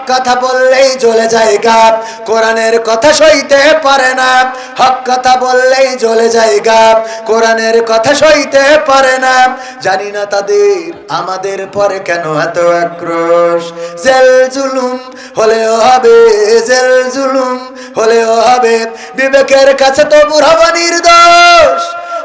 হক কথা বললেই জ্বলে যায় গাপ, কোরআনের কথা সইতে পারে না। হক কথা বললেই জ্বলে যায় গাপ, কোরআনের কথা সইতে পারে না। জানি না তাদের আমাদের পরে কেন এত আক্রোশ। জেল জুলুম হলেও হবে, জেল জুলুম হলেও হবে। বিবেকের কাছে তো বুড়াবো নির্দোষ।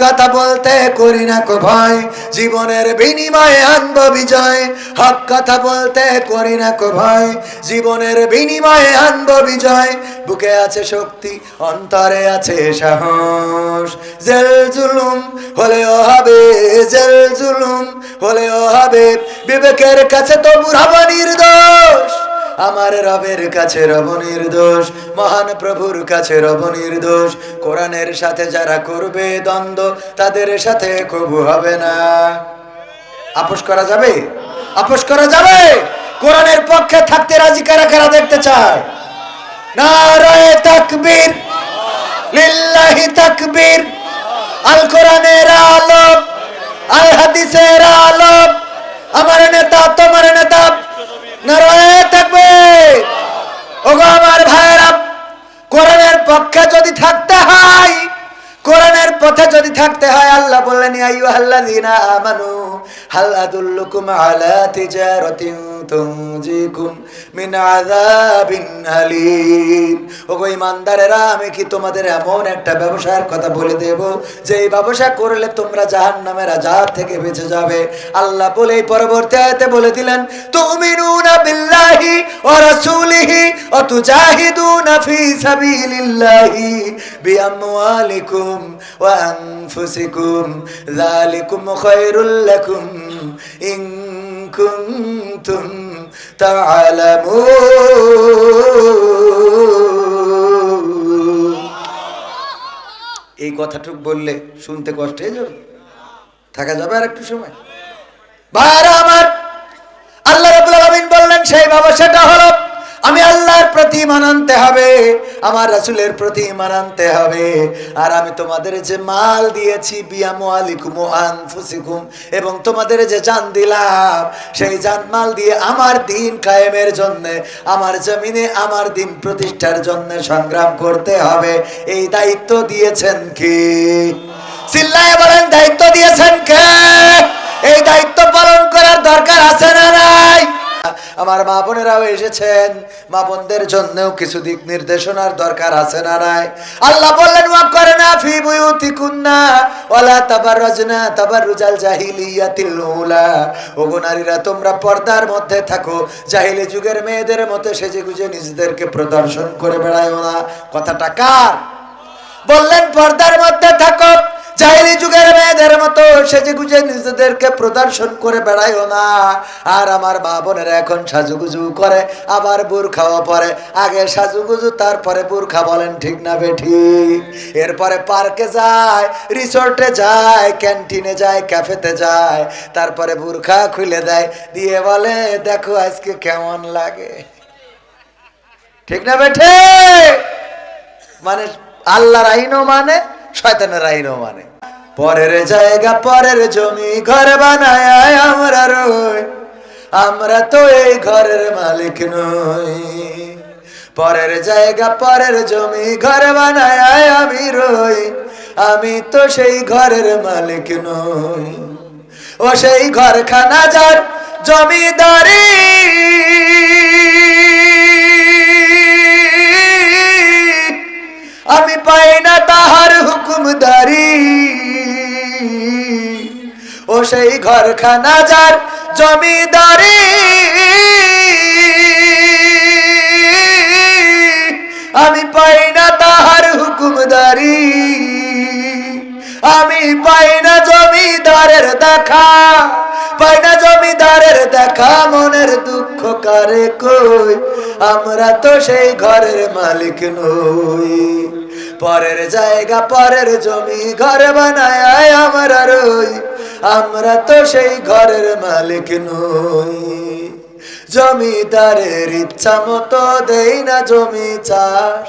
কথা বলতে করি না কো জীবনের বিনিময়ে আনব বিজয়। হক কথা বলতে করি না কো জীবনের বিনিময়ে আনব বিজয়। বুকে আছে শক্তি, অন্তরে আছে সাহস। জেল জুলুম হলেও হবে, জেল জুলুম হলেও হবে। বিবেকের কাছে তো বুড়াবো নির্দোষ। আমার রবের কাছে রব নির্দোষ, মহান প্রভুর কাছে রব নির্দোষ। কোরআনের সাথে যারা করবে দ্বন্দ্ব, তাদের সাথে কবু হবে না। আপোষ করা যাবে? আপোষ করা যাবে? কোরআনের পক্ষে থাকতে রাজি কারা কারা দেখতে চায়? নারায়ে তাকবীর, লিল্লাহি তাকবীর আল কোরআনের আলোক আল হাদিসের আলোক। আমার নেতা, তোমার নেতা নারায়ে তাকবীর ওগো আমার ভাইরা কোরআনের পক্ষে যদি থাকতে হয় কোরআনের পথে যদি থাকতে হয়, আল্লাহ বললেন আইয়ুহাল্লাযীনা আমানু, হাল আদুল্লুকুম আলা তিজারাতিন আমি কি তোমাদের এমন একটা ব্যবসার কথা বলে দেব যে এই ব্যবসা করলে তোমরা জাহান্নামের আযাব থেকে বেঁচে যাবে? আল্লাহ বলে, এই পরবর্তী আয়াতে বলে দিলেন, তুমিনুনা বিল্লাহি ওয়া রাসূলিহি ওয়া তুজাহিদুনা ফি সাবিলিল্লাহি বিআমওয়ালিকুম ওয়া আনফুসিকুম যালিকুম খায়রুল লাকুম ইন কুনতুম তা'লামুন এই কথাটুক বললে শুনতে কষ্ট হয়ে যাবে। থাকা যাবে আর একটু সময়। ভাইরা আমার, আল্লাহ রাব্বুল আলামিন বললেন, সেই ব্যবসাটা হলো, আমি আল্লাহর প্রতি মানানতে হবে। আমার রাসূলের প্রতি ইমান আনতে হবে। আর আমি তোমাদের যে মাল দিয়েছি বিয়ামু আলিকুম আনফুসিকুম, এবং তোমাদের যে জান দিলাম, সেই জান মাল দিয়ে আমার দিন কায়েমের জন্য, আমার জমিনে আমার দিন প্রতিষ্ঠার জন্য সংগ্রাম করতে হবে। এই দায়িত্ব দিয়েছেন কি? চিল্লায় বলেন, দায়িত্ব দিয়েছেন কে? এই দায়িত্ব পালন করার দরকার আছে না নাই? আমার মা বোনেরাও এসেছেন। মা বোনদের জন্যও কিছু দিক নির্দেশনার দরকার আছে না নাই? আল্লাহ বললেন, ওয়া করে না ফি বুয়ুতি বুয়ুতিকুন্না ওয়ালা তাবাররাজনা তাবাররুজাল জাহিলিয়াতিল উলা। ওগো নারীরা, তোমরা পর্দার মধ্যে থাকো। জাহিলি যুগের মেয়েদের মতো সেজে গুজে নিজেদেরকে প্রদর্শন করে বেড়ায়ও না। কথাটা কার? বললেন, পর্দার মধ্যে থাকো। জাহিলি যুগের মেয়েদের মতো সেজে গুজে নিজেদেরকে প্রদর্শন করে বেড়াইও না। আর আমার মা বোনেরা এখন সাজুগুজু করে, আবার বুরখাও পরে। আগে সাজুগুজু, তারপরে বুরখা বলেন ঠিক না বেঠিক এরপরে পার্কে যায়, রিসোর্টে যায়, ক্যান্টিনে যায়, ক্যাফেতে যায়, তারপরে বুরখা খুলে দেয়, দিয়ে বলে, দেখো আজকে কেমন লাগে। ঠিক না বেঠে মানে আল্লাহর আইনও মানে শয়তানের আইনও মানে। পরের জায়গা, পরের জমি ঘর বানায় আমরা রই। আমরা তো এই ঘরের মালিক নই। পরের জায়গা, পরের জমি ঘর বানায় আমি রই। আমি তো সেই ঘরের মালিক নই। ও সেই ঘরখানা যার জমিদারি। আমি পাই না তাহার হুকুমদারি। ও সেই ঘরখানা যার জমিদারি। আমি পাই না তাহার হুকুমদারি। আমি পাই না জমিদারের দেখা। পাই না দেখা মনের দুঃখ কারে কই? আমরা তো সেই ঘরের মালিক নই। পরের জায়গা, পরের জমি, ঘর বানায় আমরা রই। আমরা তো সেই ঘরের মালিক নই। জমিদারের ইচ্ছা মতো দেই না জমি চাষ।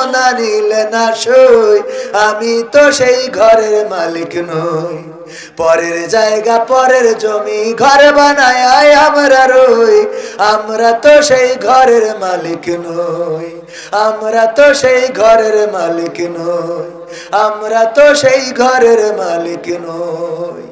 আপনা নিলে না সই, আমি তো সেই ঘরের মালিক নই। পরের জায়গা, পরের জমি, ঘর বানায় আমরা রই। আমরা তো সেই ঘরের মালিক নই। আমরা তো সেই ঘরের মালিক নই। আমরা তো সেই ঘরের মালিক নই।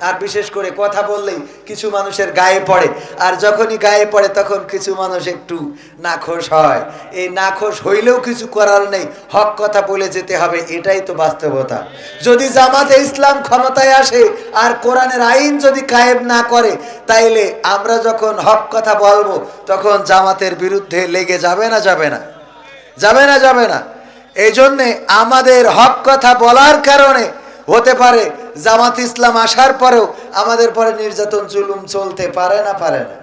আর বিশেষ করে কথা বললেই কিছু মানুষের গায়ে পড়ে। আর যখনই গায়ে পড়ে তখন কিছু মানুষ একটু নাখোশ হয়। এই নাখোশ হইলেও কিছু করার নেই, হক কথা বলে যেতে হবে, এটাই তো বাস্তবতা। যদি জামাতে ইসলাম ক্ষমতায় আসে আর কোরআনের আইন যদি কায়েম না করে, তাইলে আমরা যখন হক কথা বলব, তখন জামাতের বিরুদ্ধে লেগে যাবে না যাবে না। যাবে না যাবে না। এই জন্যে আমাদের হক কথা বলার কারণে হতে পারে জামাত ইসলাম আসার পরেও আমাদের পরে নির্যাতন, জুলুম চলতে পারে না পারে না।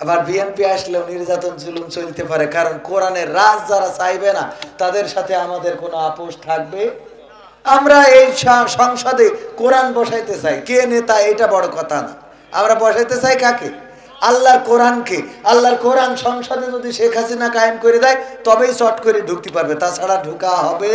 আবার বিএনপি আসলেও নির্যাতন, জুলুম চলতে পারে, কারণ কোরআনের রাজ যারা চাইবে না, তাদের সাথে আমাদের কোনো আপোষ থাকবে? আমরা এই সংসদে কোরআন বসাইতে চাই। কে নেতা, এটা বড় কথা না। আমরা বসাইতে চাই কাকে? আল্লাহর কোরআনকে। আল্লাহর কোরআন সংসদে যদি শেখ হাসিনা কায়েম করে দেয়, তবেই চট করে ঢুকতে পারবে। তাছাড়া ঢুকা হবে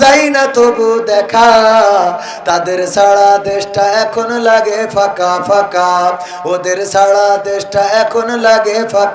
যাই না তবু দেখা, তাদের সারা দেশটা এখন লাগে ফাঁকা ফাঁকা। ওদের সারা দেশটা এখন লাগে ফাঁকা।